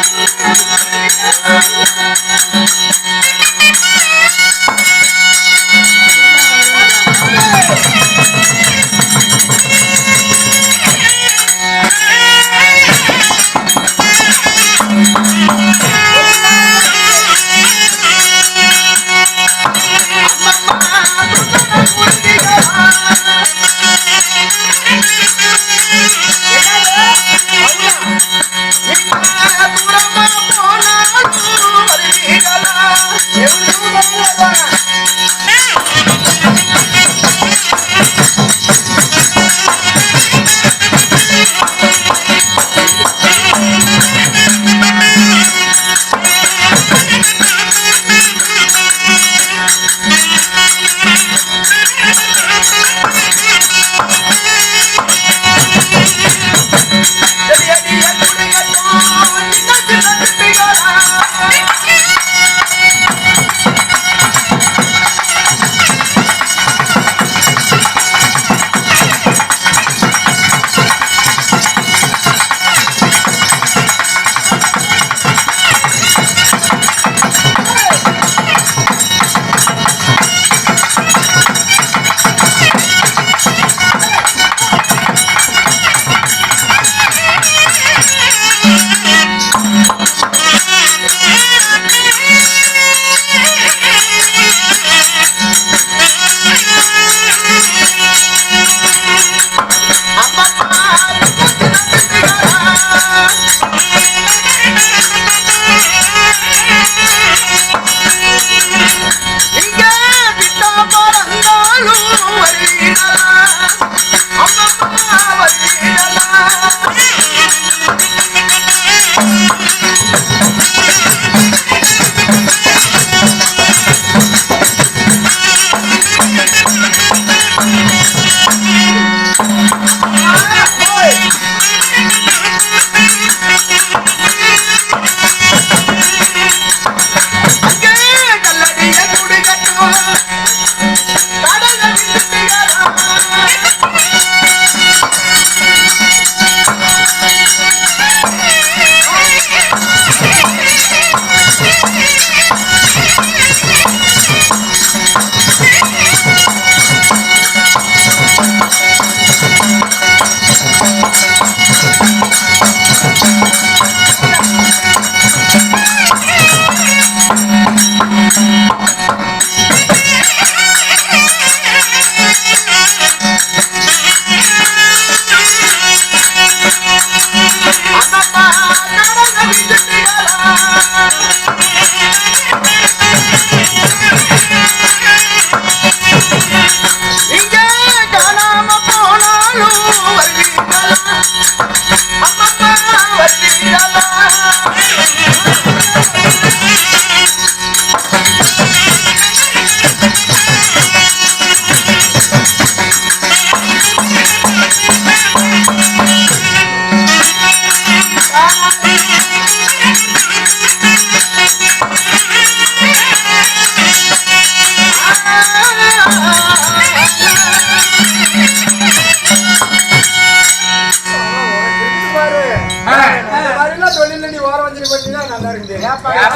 Thank you.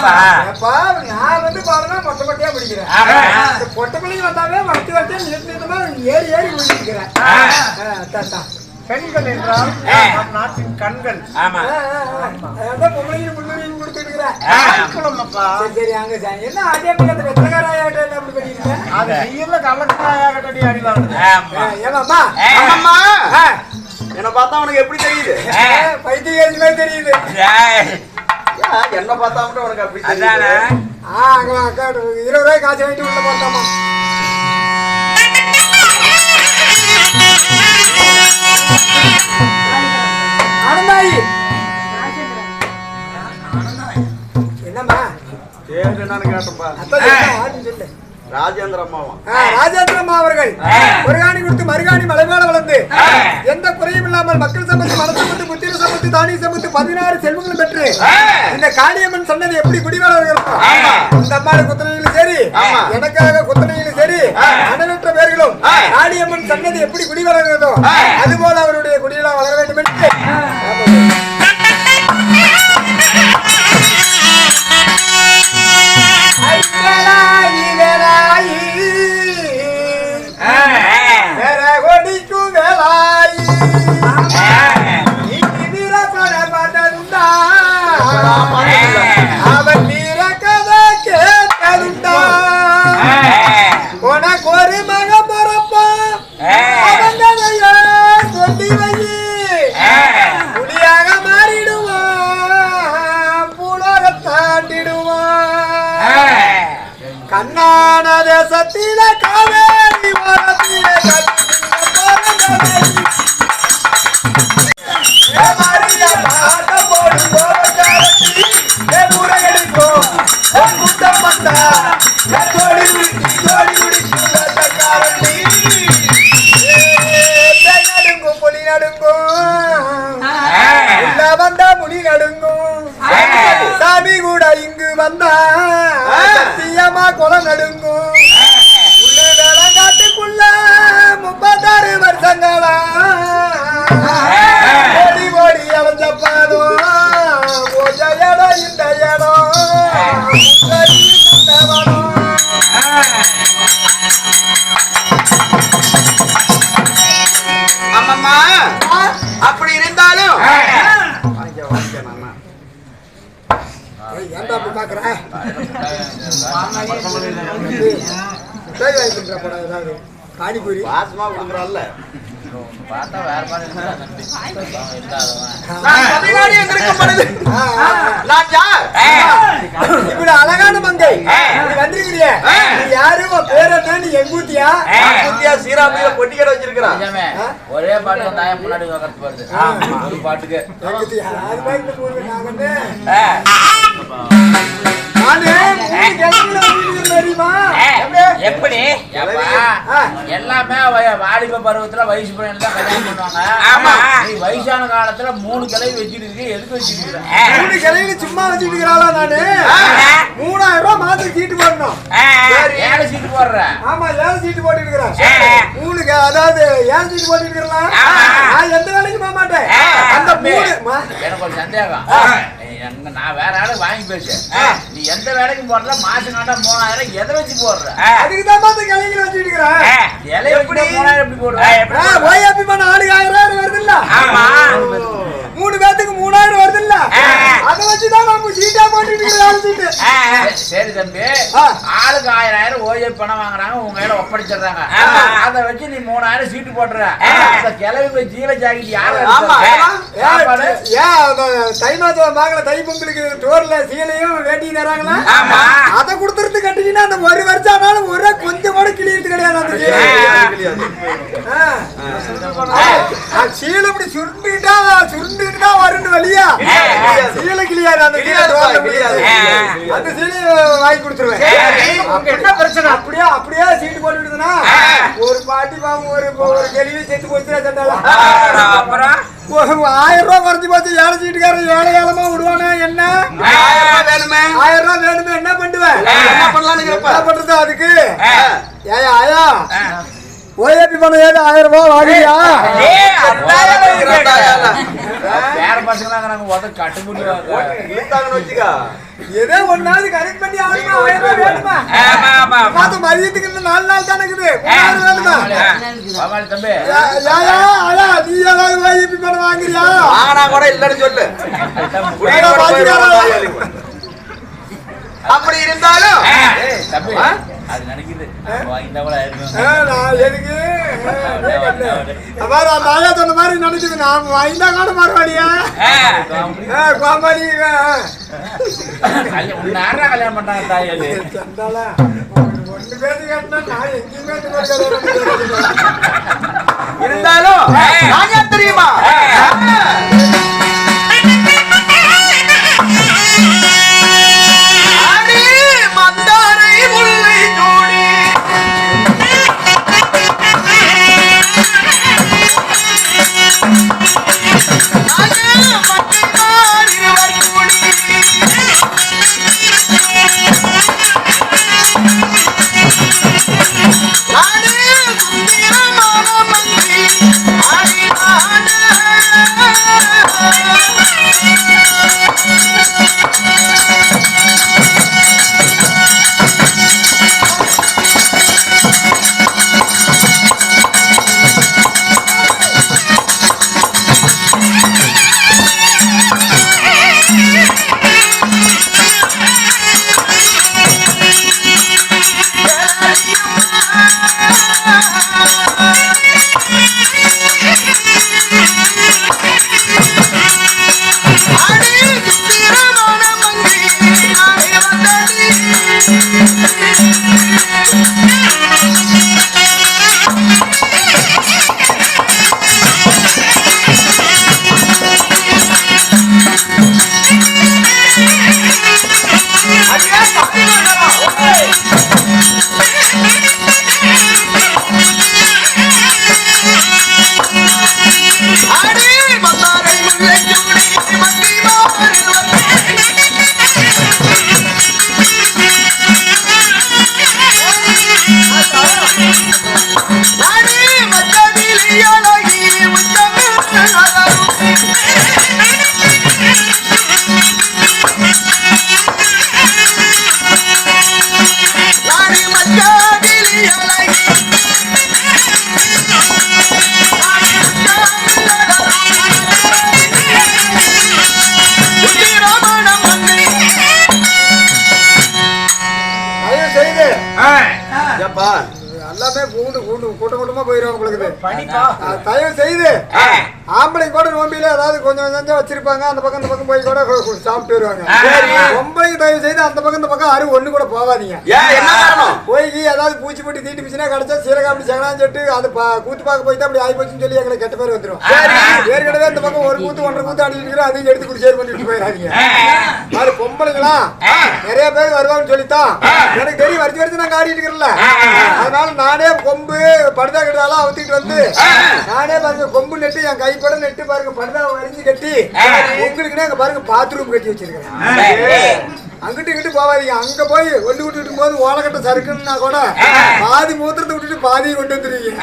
நான் வந்து பாருங்க மொட்டை மொட்டையா பிடிக்கிறேன். பொட்டை பிள்ளைங்க வந்தாவே வட்டி வட்டி நிறுத்தி நிறுத்தமா ஏறி ஏறி பிடிச்சிருக்கிறேன் ஆ. பெண்கள் என்றால். நம் நாட்டின் கண்கள். முன்னுரிமை கொடுத்துருக்கிறேன். குளமப்பா சரி அங்க என்ன அதே பக்கத்துல வெத்தகாராயாட்டம் அப்படி பண்ணிருக்க அது நீர்ல கள்ளக்காயாகட்டி அடி வாங்குது ஏமாம்மா. என்ன பார்த்தா உனக்கு எப்படி தெரியுது. பைத்தியக்காரங்களே தெரியுது. என்ன பார்த்தா மட்டும் உனக்கு அப்படி அதானே? தெரியுது ஆ அங்க வா, அக்கா இருபது ரூபாய் காசு வாங்கிட்டு உள்ள போட்டாமா அனந்தாயி என்னம்மா? சரி என்னன்னு கேட்டப்பா அதான் என்ன ஆடுன்னு சொல்லு. ராஜேந்திர அம்மாவா ஆ, ராஜேந்திரம்மா அவர்கள் ஆ. முருகாணி கொடுத்து மருகாணி மலைமேல வளர்ந்து. எந்த குறையும் இல்லாமல் மக்கள் சம்பத்து மன தானிய சம்பத்து பதினாறு செல்வங்களும் பெற்று. இந்த காளியம்மன் சொன்னது எப்படி ஆமா. இந்த அம்மாடு குத்தனையிலும் சரி. எனக்காக குத்தனையிலும் சரி. அனலற்ற பேர்களும். காளியம்மன் சொன்னது எப்படி குடி வளர்கிறதோ ஆ. அதுபோல அவருடைய குடியெல்லாம் வளர வேண்டும் என்று வந்தா முடி நடுங்கும். சாமி கூட இங்கு வந்தா. சத்தியமா குளம் நடுங்கும். பானிபூரி வாசமா கொடுக்குறான்ல. ஆ. நான் யார்? இப்படி அழகான மங்கை. நீ யாரு? பேர் என்ன? நீ எங்கூத்தியா புத்தியா சீராமையில பொட்டி கடை வச்சிருக்கிறான். ஒரே பாட்டுக்கு தாயம் முன்னாடி உட்கார்ந்து வருது ஒரு பாட்டுக்கு. எங்கூத்தியா அது மாதிரி எப்படி. எல்லாமே வாலிப பருவத்துல வயசு பையன் தான் கல்யாணம் பண்ணுவாங்க. ஆமா. நீ வயசான காலத்துல மூணு கிளவி வச்சுட்டு இருக்கு எதுக்கு வச்சுட்டு இருக்க? மூணு கிழமையில சும்மா வச்சுட்டு இருக்கிறாளா நானு? மூணாயிரம் ரூபாய் மாதம் சீட்டு போடணும். ஏழை சீட்டு போடுற? ஆமா ஏழு சீட்டு போட்டு இருக்கிறேன். மூணு க- அதாவது ஏழு சீட்டு போட்டு இருக்கிறேன் நான் எந்த வேலைக்கு போக மாட்டேன். அந்த மூணு மா- எனக்கு ஒரு சந்தேகம். எங்க நான் வேற ஆளு வாங்கி பேசு நீ எந்த வேலைக்கும் போடுற மாசம் காட்டா மூணாயிரம் எதை வச்சு போடுற? அதுக்கு தான் பார்த்து கிளைகளை வச்சுட்டு இருக்கிறேன். இலைய எப்படி? மூணாயிரம் எப்படி போடுற? ஓஏபி பண்ண ஆளுக்கு ஆயிரம் வருது இல்ல? ஆமா. மூணு பேத்துக்கு மூணாயிரம் வருது இல்ல அதை வச்சுதான் நம்ம சீட்டா சீட்டு சரி, தம்பி. ஆளுக்கு ஆயிரம் ஆயிரம் ஓய்வு பணம் வாங்குறாங்க உங்க கையில ஒப்படைச்சிடுறாங்க. அதை வச்சு நீ மூணாயிரம் சீட்டு போட்டுற. அந்த கிளவி போய் ஜீல ஜாக்கெட் யாரு ஏன் தை மாதம் வாங்கல தை பொங்கலுக்கு டோர்ல சீலையும் வேட்டியும் தராங்களா? ஆமா. அதை கொடுத்துருந்து கட்டிங்கன்னா அந்த ஒரு வருஷம் ஆனாலும் ஒரே கொஞ்சம் கூட கிளியறது கிடையாது அந்த சீலை. இப்படி சுருண்டுட்டா தான் வரும்னு வழியா? சீலை கிளியாது அந்த சீலை கிளியாது. பிடிக்காது. அந்த வாங்கி கொடுத்துருவேன். என்ன பிரச்சனை? அப்படியே அப்படியே சீட்டு போட்டுடுதுன்னா ஒரு பாட்டி பாவம் ஒரு ஒரு கேள்வி செத்து போச்சுன்னா சண்டாலாம் ஆயிரம் ரூபாய் குறைஞ்சு போச்சு ஏழை சீட்டுக்காரன் ஏழை ஏழமா விடுவானே என்ன? ஆயிரம் வேணுமே? ஆயிரம் ரூபாய் வேணுமே என்ன பண்ணுவேன்? என்ன கேட்ப பண்றது அதுக்கு. ஏயா ஆயா. ஓஏபி பணம் ஏது? ஆயிரம் ரூபாய் இருக்கு. வேற பசங்க நாங்க உத கட்டுப்படி இழுத்தாங்கன்னு வச்சுக்கா. ஏதோ ஒன்னாவது கரெக்ட் பண்ணி ஆகணுமா ஆயிரம் ரூபாய் வேணுமா? ஆமா, ஆமா, ஆமா. மாதம் மதியத்துக்கு இன்னும் நாலு நாள் தானே இருக்குது. மூணாயிரம் வேணுமா? பவாலி தம்பி. யா- யாயா ஆயா நீ ஏதாவது ஓஏபி பணம் வாங்குறியா? வாங்கினா கூட இல்லைன்னு சொல்லு. அப்படி இருந்தாலும்? அது கூட நான் எதுக்கு ஆயா சொன்ன மாதிரி நினைச்சது. நான் ஐந்தா காலம் மறுபடியா ஆ. கோமாளி கல்யாணம் பண்றாங்க சண்டாளா ஒன்று பேசி கேட்டா நான் எங்கேயுமே. இருந்தாலும் தெரியுமா? thank தயவு செய்து ஆம்பளை கூட நோம்பியில ஏதாவது கொஞ்சம் கொஞ்சம் வச்சிருப்பாங்க அந்த பக்கம் இந்த பக்கம் போய் கூட கு- கு- சாப்பிட்டு வருவாங்க. பொம்பளைக்கு தயவு செய்து அந்த பக்கம் இந்த பக்கம் யாரும் ஒண்ணு கூட போகாதீங்க. போய் ஏதாவது பூச்சி போட்டு தீட்டு பிச்சுனா கிடைச்சா சீரகாப்படி சகலாம் சொல்லிட்டு அது கூத்து பார்க்க போயிட்டு அப்படி ஆகி போச்சுன்னு சொல்லி எங்களுக்கு கெட்ட பேர் வந்துடும் ஏற்கனவே இந்த பக்கம் ஒரு கூத்து ஒன்றரை கூத்து அடிக்கிட்டு இருக்கிறோம் அதையும் எடுத்து குடி சேர் பண்ணிட்டு போயிடாதீங்க. மாதிரி பொம்பளைங்களா நிறைய பேர் வருவாங்கன்னு சொல்லித்தான். எனக்கு தெரியும் வரிச்சு வரிச்சு நான் ஆடிட்டு இருக்கிறல அதனால நானே கொம்பு படுதா கட்டாலாம் அவுத்திட்டு வந்து நானே கொம்பு நெட்டு என் கைப்பட நெட்டு பாருங்க படுதா வரிஞ்சு கட்டி. உங்களுக்குன்னே அங்க பாருங்க பாத்ரூம் கட்டி வச்சிருக்கேன் அங்கிட்டு இங்கிட்டு போவாதீங்க அங்க போய் ஒண்ணு விட்டுட்டு போது ஓலக்கட்ட சறுக்குன்னா கூட பாதி மூத்திரத்தை விட்டுட்டு பாதியை கொண்டு வந்துருவீங்க.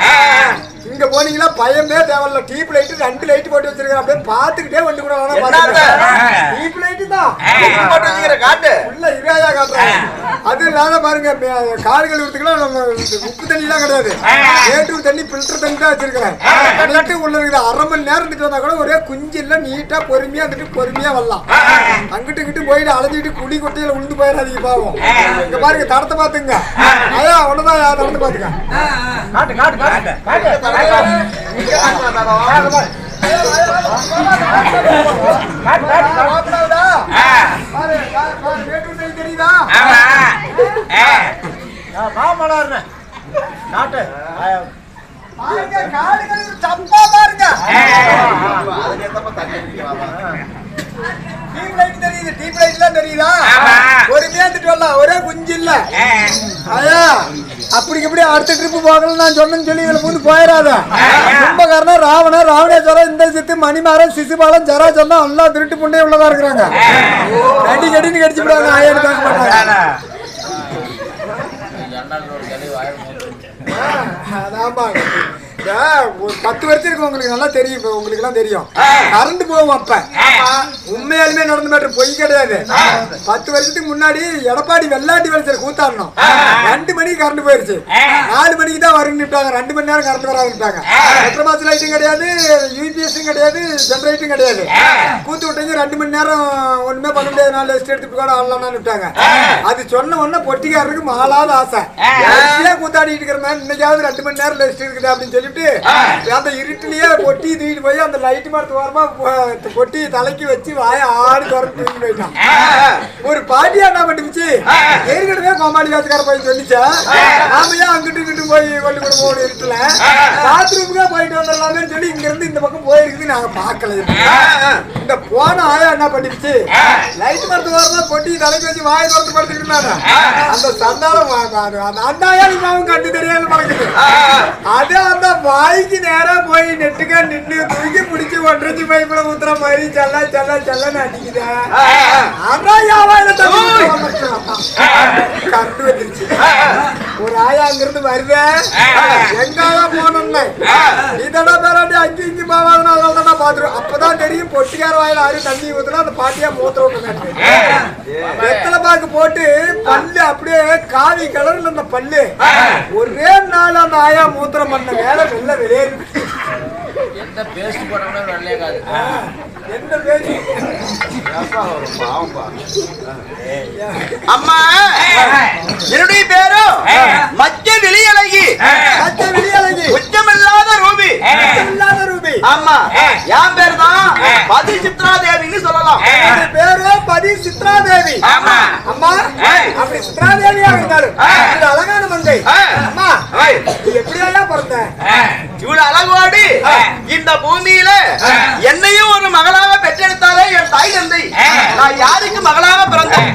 இங்க போனீங்களா பயமே தேவையில்ல. டீப் லைட் ரெண்டு லைட் போட்டு வச்சிருக்கேன். அப்படியே பாத்துக்கிட்டே வண்டி கூட? டீப் லைட் தான். போட்டு வச்சுக்கிற காட்டு. உள்ள காட்டுறாங்க அது இல்லாத பாருங்க கால் கழுவுறதுக்குலாம் நம்ம உப்பு தண்ணி எல்லாம் கிடையாது ஏட்டு தண்ணி ஃபில்டர் தண்ணி தான் வச்சிருக்கிறேன். நட்டு உள்ள இருக்குது. அரை மணி நேரம் இருந்துட்டு வந்தா கூட ஒரே குஞ்சு இல்ல நீட்டா பொறுமையா இருந்துட்டு பொறுமையா வரலாம். அங்கிட்டு இங்கிட்டு போயிட்டு அலைஞ்சிட்டு குடி கொட்டையில உளுந்து போயிடாதீங்க பாவம். இங்க பாருங்க தடத்தை பாத்துங்க ஐயா ஒண்ணுதான் நடந்து பாத்துங்க மாப்பிள்ளாவுடா? பாரு, பாரு, பாரு, வேட்டூர் தண்ணி பாருங்க டீப் லைட் தெரியுது டீப் லைட் தான் தெரியுதா. ஒரு மேந்துட்டு வரலாம் ஒரே குஞ்சு இல்ல. ஐயா அப்படி இப்படி அடுத்த ட்ரிப் போகலாம் நான் சொன்னேன்னு சொல்லி இதுல பூந்து போயிடாத. கும்பகர்ணன் ராவணன் ராவணேஸ்வரன் இந்த சித்து மணிமாறன் சிசுபாலன் ஜராச்சந்தம் எல்லாம் திருட்டு புண்டே உள்ளதா இருக்கிறாங்க. கடி கடின்னு கடிச்சு விடுவாங்க ஆயிரம் தாக்க மாட்டாங்க. ஜன்னல் ஒரு பத்து வருஷம் இருக்கு உங்களுக்கு நல்லா தெரியும் இப்ப உங்களுக்கு எல்லாம் தெரியும் கரண்ட் போகும் அப்ப. உண்மையாலுமே நடந்த மேட்டர் பொய் கிடையாது. பத்து வருஷத்துக்கு முன்னாடி எடப்பாடி வெள்ளாட்டி வெளிச்சர் கூத்தாடணும். ரெண்டு மணிக்கு கரண்ட் போயிருச்சு. நாலு மணிக்கு தான் வரும்னுட்டாங்க ரெண்டு மணி நேரம் கரண்ட் வராதுட்டாங்க எத்தனை மாசம் லைட்டும் கிடையாது யூபிஎஸும் கிடையாது ஜென்ரேட்டும் கிடையாது. கூத்து விட்டீங்க ரெண்டு மணி நேரம் ஒண்ணுமே பண்ண முடியாது. நாலு லிஸ்ட் எடுத்து கூட ஆடலாம்னு விட்டாங்க. அது சொன்ன உடனே பொட்டிக்காரருக்கு மாலாத ஆசை. கூத்தாடிட்டு இருக்கிற மாதிரி இன்னைக்காவது ரெண்டு மணி நேரம் லிஸ்ட் இருக்குது அப்படின்னு சொல்லிட்டு அந்த இருட்டிலேயே பொட்டி தூக்கிட்டு போய் அந்த லைட் மரத்து ஓரமா பொட்டி தலைக்கு வச்சு வாய ஆடி திறந்து தூக்கி போயிட்டான். ஒரு பாட்டியா என்ன பண்ணிச்சு ஏற்கனவே கோமாளி வாசக்கார போய் சொல்லிச்சா? நாம ஏன் அங்கிட்டு இங்கிட்டு போய் கொண்டு கூட போகணும் இருட்டுல? பாத்ரூமுக்கே போயிட்டு வந்துடலாமே சொல்லி இங்க இருந்து இந்த பக்கம் போயிருக்குது நாங்க பார்க்கல இந்த போன ஆயா என்ன பண்ணிடுச்சு? லைட் மரத்து ஓரமா பொட்டி தலைக்கு வச்சு வாய திறந்து படுத்துக்கிட்டு அந்த சந்தானம் அந்த ஆயா இவன் கண்டு தெரியாது பழக்குது அது அந்த வாய்க்கு நேரா போய் நெட்டுக்கா நின்னு தூக்கி பிடிச்சி ஒன்றரை பைப்புல ஊத்துற மாதிரி செல்ல செல்ல செல்லன்னு அடிக்குதா யாவாயில கண்டு வந்துருச்சு ஒரு ஆயா அங்கிருந்து வருதே எங்கால போனோம்னு இதோட பேராண்டி அங்கி இங்கி போவாதுன்னு அதனால தான் நான் பாத்துருவேன் அப்பதான் தெரியும் பொட்டிக்கார வாயில ஆறு தண்ணி ஊத்துனா அந்த பாட்டியா மூத்திர விட்டு வெத்தலை பாக்கு போட்டு பல்லு அப்படியே காவி கலர்ல அந்த பல்லு ஒரே நாள் அந்த ஆயா மூத்திரம் பண்ண வேலை la vereda. எந்த பேஸ்ட் போட்டோம்னா வெள்ளையாகாது என்ன பேச்சு அம்மா என்னுடைய பேரு? மத்திய வெளியழகி சத்திய வெளியழகி உச்சமில்லாத ரூபி. இல்லாத ரூபி. ஆமா என் பேர் தான் பதி சித்ரா தேவின்னு சொல்லலாம். பேரு பதி சித்ரா தேவி ஆமா. அம்மா அப்படி சித்ரா தேவியா இருந்தாலும் அழகான மங்கை. அம்மா எப்படி எல்லாம் பிறந்த இவ்வளவு அழகோடு இந்த பூமியில என்னையும் ஒரு மகளாக பெற்றெடுத்தாலே என் தாய் தந்தை. நான் யாருக்கு மகளாக பிறந்தேன்?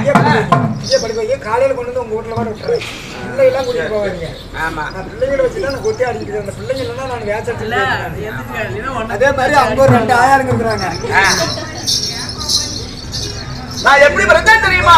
காலையில கொண்டு வந்து உங்க வீட்டுல கூட விட்டுறேன் பிள்ளை எல்லாம் கூட்டிட்டு போவாங்க ஆமா. நான் பிள்ளைகளை வச்சு தான் நான் கொத்தி இருக்கேன். அந்த பிள்ளைங்க இல்லைன்னா நான் வேச்சடிச்சு அதே மாதிரி அங்க ஒரு ரெண்டு ஆயாளுங்க இருக்கிறாங்க. நான் எப்படி பிறந்தேன் தெரியுமா?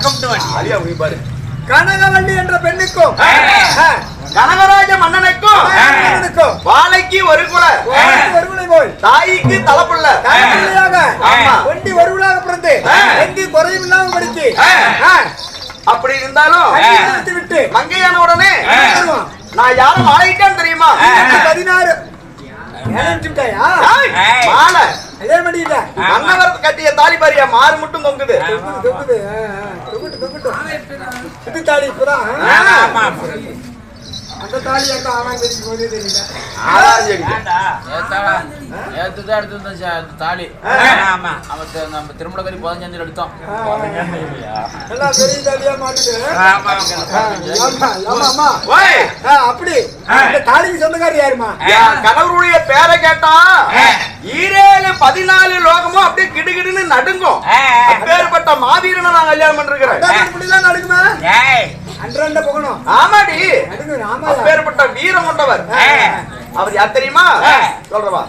பாரு. கனகவல்லி என்ற பெண்ணுக்கும் கனகராஜ மன்னனுக்கும் வாழைக்கு ஒரு குல போல். தாய்க்கு தலப்புள்ள. ஒண்டி ஒருவனாக பிறந்து ஆ. எங்கு குறையும் இல்லாம படிச்சு அப்படி இருந்தாலும் விட்டு மங்கையான உடனே. நான் யாரும் ஆளையிட்டேன் தெரியுமா? பதினாறு. கட்டிய தாலி பாரியா மாறு மட்டும் தொங்குது. தொங்குது, தொங்குது. தாலி. ஆமா ஆமா அந்த தாலி எங்க அவன் தெரிஞ்சு போதே தெரியல ஆறாம் தேதி. ஏத்தாடா ஏத்துதான் எடுத்து வந்தேன் சா- அந்த தாலி. ஆமா. அவன் தி- நம்ம திருமணக்கறி பதினஞ்சு எடுத்தோம். எல்லாம் பெரிய தாலியா மாட்டுது ஆமா ஆமா, ஆமா, ஆமா. அப்படி. தாலிக்கு சொந்தக்காரி யாருமா? கணவருடைய பேரை கேட்டா ஈரேழு பதினாலு லோகமும் அப்படியே கிடுகிடுன்னு நடுங்கும். அப்பேற்பட்ட மாவீரனை நான் கல்யாணம் பண்ணிருக்கிறேன் நடக்குமா? ஏய். அன்றண்ட போகணும் ஆமாடி. நடுங்க வீரம் கொண்டவர் அவர் யார் தெரியுமா? சொல்றவா.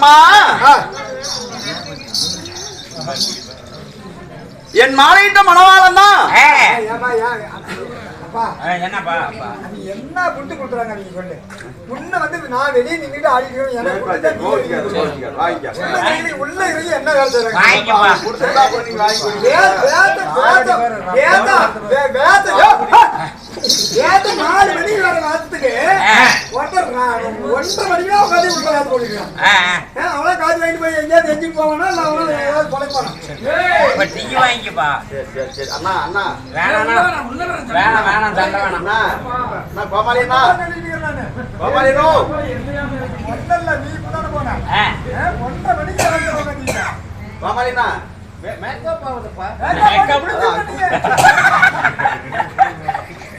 அம்மா. என் மாலையிட்ட மணவாளன் தான் ஏமா யா அப்பா. என்னப்பா அது என்ன புட்டு கொடுக்குறாங்க நீங்க சொல்லு. முன்ன வந்து நான் வெளியே நின்னுட்டு ஆடிக்கிறோம் எனக்கு. உள்ள இருந்து என்ன வேலை வேத நாலு மணிக்கு வர வாசத்துக்கு ஒருத்தர் நான் ஒன்றரை மணிக்கு தான் உட்காந்து உள்ள போடுறான் அவ்வளோ காசு வாங்கிட்டு போய் எங்கேயாவது எஞ்சி போவானா இல்லை அவனும் ஏதாவது பொழைப்பானா சரி, சரி, சரி. அண்ணா அண்ணா. வேணாம் வேணாம் வேணாம் தள்ள வேணாம். அண்ணா அண்ணா, கோபாலி அண்ணா நானு கோபாலி அண்ணா. ஒன்றல்ல நீ இப்பதானே போன. ஒன்றரை மணிக்கு வந்து உட்காந்துட்டா கோபாலி அண்ணா. மேக்கப்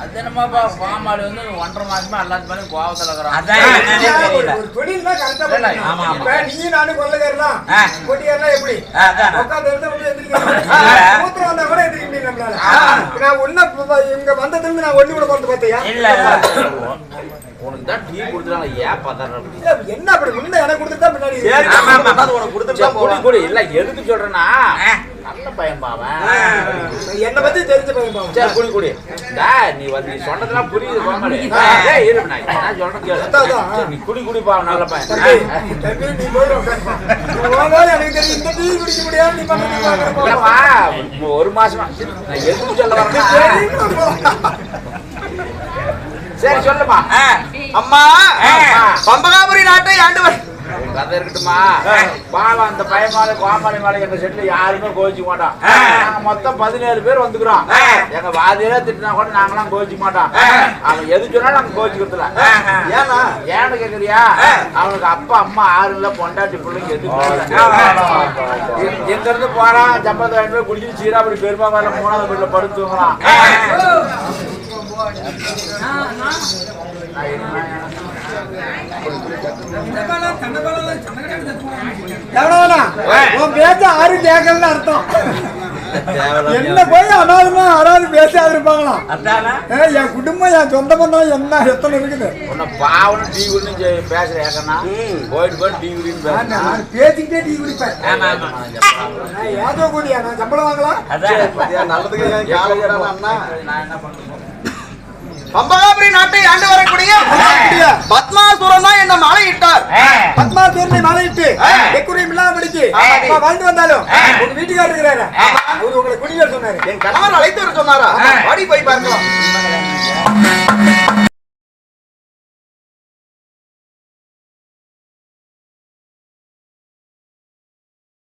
அது என்னமாப்பா பாமாடு வந்து ஒன்றரை மாசமா எல்லாத்து மேலும் கோவத்துல இருக்கிறான். அதான் என்னன்னே தெரியல. ஆமா, ஆமா. ஆ. அதான். இல்ல. இல்ல உனக்கு தான் டீ கொடுத்துறாங்க ஏன் பதற என்ன அப்படி? முன்ன எனக்கு கொடுத்துட்டா பின்னாடி சரி ஆமா, ஆமா. அது உனக்கு கொடுத்துட்டு தான் குடி போவேன் குடி இல்ல எதுக்கு சொல்றேன்னா. நல்ல பையன் பாவன் என்னை பத்தி தெரிஞ்ச பையன் பாவம். சரி குடி குடி நீ வந்து நீ சொன்னதெல்லாம் புரியுது கோமாளி ஏய் இரு நான் நான் சொல்றேன் கேளு அதான், அதான். சரி, நீ குடி குடி பாவம் நல்ல தம்பி, பையன் தம்பி, நீ போய் உட்காருப்பா. நீ போகும்போது எனக்கு தெரியும், இந்த டீ குடிக்க முடியாது, நீ பண்ணது பார்க்கறப்போ. இல்லம்மா, இப்போ ஒரு மாசமா நான் எதுக்கு சொல்ல சரி சொல்லுமா அம்மா. பம்பகாபுரி நாட்டை உன் கதை இருக்கட்டுமா? பாவம் அந்த பையன் மேல கோமாளி மேல எங்க செட்ல யாருமே கோச்சிக்க மாட்டோம் நாங்க மொத்தம் பதினேழு பேர் வந்துக்கிறோம். எங்க வாதியில திட்டினா கூட நாங்களாம் கோச்சிக்க மாட்டோம் அவன் எது சொன்னாலும் நாங்க கோச்சிக்கிறதுல ஏன்னா ஏன்னு கேக்குறியா? அவனுக்கு அப்பா அம்மா ஆறு இல்ல பொண்டாட்டி பிள்ளைங்க எதுவுமே இல்ல. எ- எங்க இருந்து போறான் சம்பளத்தை வாங்கிட்டு போய் குடிச்சிட்டு சீராப்படி பெருமா மேல மூணாவது வீட்டுல படுத்துவாங்களாம் உன் பேச்ச யாரும் கேட்கலன்னு அர்த்தம். என்ன போய் அனாதுமா யாராவது பேசாது இருப்பாங்களாம் என் குடும்பம் என் சொந்த பந்தம் என்ன எத்தனை இருக்குது? உன்னை பாவனும் டீ குடின்னு பேசுற ஏக்கன்னா போயிட்டு போயிட்டு டீ குடின்னு நான் பேசிக்கிட்டே டீ குடிப்பேன். ஆமா ஆமா நான் ஏதோ கூடியா நான் சம்பளம் வாங்கலாம்? அதான்? நல்லதுக்கு? நான் என்ன பம்பகாபுரி நாட்டை ஆண்டு வரக்கூடிய பத்மாசுரன் தான் என்ன மாலையிட்டார். பத்மா தூர்மை மலையிட்டு எக்குறையும் இல்லாமடிக்கு வாழ்ந்து வந்தாலும் உங்க வீட்டுக்காரர் இருக்கிறாரு. அவரு உங்களை குடிகள் சொன்னாரு. என் கணவர் அழைத்து வர சொன்னாரா வாடி போய் பார்க்கலாம் ஆ.